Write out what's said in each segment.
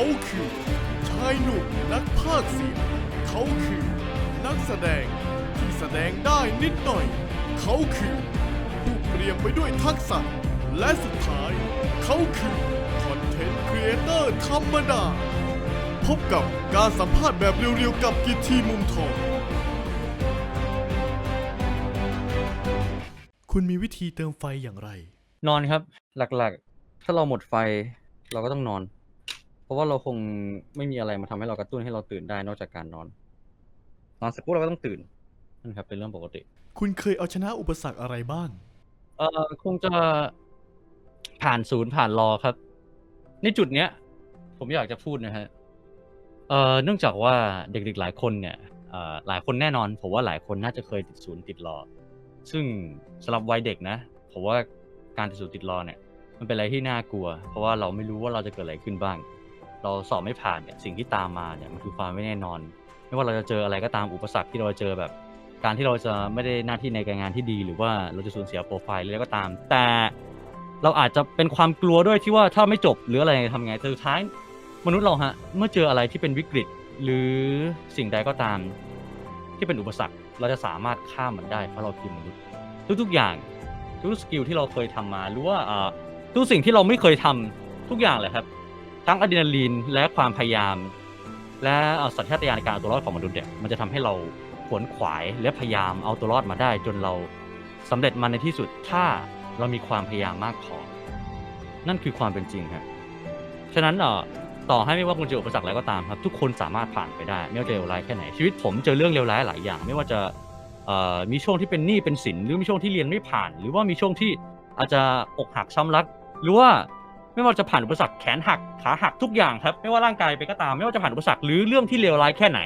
เขาคือ ชายหนุ่มนักพากย์เสียง เขาคือนักแสดงที่แสดงได้นิดหน่อย เขาคือผู้เปลี่ยนไปด้วยทักษะ และสุดท้าย เขาคือคอนเทนต์ครีเอเตอร์ธรรมดา พบกับการสัมภาษณ์แบบเรียวๆกับกิตทีมุมทอง คุณมีวิธีเติมไฟอย่างไร นอนครับ หลักๆ ถ้าเราหมดไฟเราก็ต้องนอน เพราะว่าเราคงไม่มีอะไรมาทำให้เรากระตุ้นให้เราตื่นได้นอกจากการนอน นอนเสร็จปุ๊บเราก็ต้องตื่นนั่นครับ เป็นเรื่องปกติ คุณเคยเอาชนะอุปสรรคอะไรบ้าง เอ่อคงจะผ่านศูนย์ผ่านรอครับ ในจุดเนี้ย ผมอยากจะพูดนะฮะเอ่อเนื่องจากว่าเด็กๆหลายคนเนี่ยเอ่อหลายคนแน่นอน ผมว่าหลายคนน่าจะเคยติดศูนย์ติดรอ ซึ่งสำหรับวัยเด็กนะผมว่าการติดศูนย์ติดรอเนี่ย มันเป็นอะไรที่น่ากลัว เพราะว่าเราไม่รู้ว่าเราจะเกิดอะไรขึ้นบ้าง เราสอบไม่ผ่านเนี่ยสิ่งที่ตามมาเนี่ยมันคือความไม่แน่นอน ไม่ว่าเราจะเจออะไรก็ตามอุปสรรคที่เราเจอแบบ การที่เราจะไม่ได้หน้าที่ในการงานที่ดี หรือว่าเราจะสูญเสียโปรไฟล์อะไรก็ตาม แต่เราอาจจะเป็นความกลัวด้วยที่ว่าถ้าไม่จบหรืออะไรทำไงแต่สุดท้ายมนุษย์เราฮะเมื่อเจออะไรที่เป็นวิกฤต หรือสิ่งใดก็ตาม ที่เป็นอุปสรรคเราจะสามารถข้ามมันได้เพราะเราคือมนุษย์ทุกๆอย่างทุกสกิลที่เราเคยทำมาหรือว่าอ่าทุกสิ่งที่เราไม่เคยทำทุกอย่างเลยครับ ทั้งอะดรีนาลีนและความพยายาม และเอ่อสัญชาตญาณในการเอาตัวรอดของมนุษย์เนี่ยมันจะทำให้เราขวนขวายและพยายามเอาตัวรอดมาได้ จนเราสำเร็จมันในที่สุดถ้าเรามีความพยายามมากพอนั่นคือความเป็นจริงครับฉะนั้นเอ่อต่อให้ไม่ว่าคุณจะเจออุปสรรคอะไรก็ตามครับ ทุกคนสามารถผ่านไปได้ ไม่ว่าจะเลวร้ายแค่ไหนชีวิตผมเจอเรื่องเลวร้ายหลายอย่าง ไม่ว่าจะเอ่อมีช่วงที่เป็นหนี้เป็นสินหรือมีช่วงที่เรียนไม่ผ่าน หรือว่ามีช่วงที่อาจจะอกหักช้ำรัก หรือว่า ไม่ว่าจะผ่านอุปสรรคแขนหักขาหักทุกอย่างครับ ไม่ว่าร่างกายไปก็ตาม ไม่ว่าจะผ่านอุปสรรคหรือเรื่องที่เลวร้ายแค่ไหน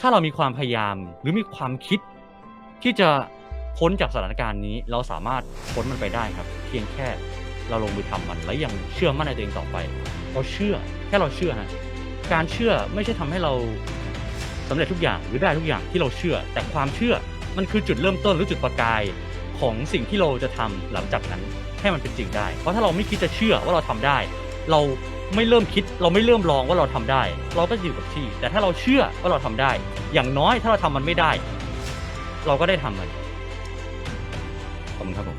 ถ้าเรามีความพยายามหรือมีความคิด ที่จะพ้นจากสถานการณ์นี้ เราสามารถพ้นมันไปได้ครับ เพียงแค่เราลงมือทำมันและยังเชื่อมั่นในตัวเองต่อไป เราเชื่อแค่เราเชื่อฮะการเชื่อไม่ใช่ทำให้เราสำเร็จทุกอย่างหรือได้ทุกอย่างที่เราเชื่อ แต่ความเชื่อมันคือจุดเริ่มต้นหรือจุดประกาย ของสิ่งที่เราจะทำหลังจากนั้นให้มันเป็นจริงได้ เพราะถ้าเราไม่คิดจะเชื่อว่าเราทำได้ เราไม่เริ่มคิดเราไม่เริ่มลองว่าเราทำได้ เราก็อยู่กับที่ แต่ถ้าเราเชื่อว่าเราทำได้ อย่างน้อยถ้าเราทำมันไม่ได้ เราก็ได้ทำมันขอบคุณครับผม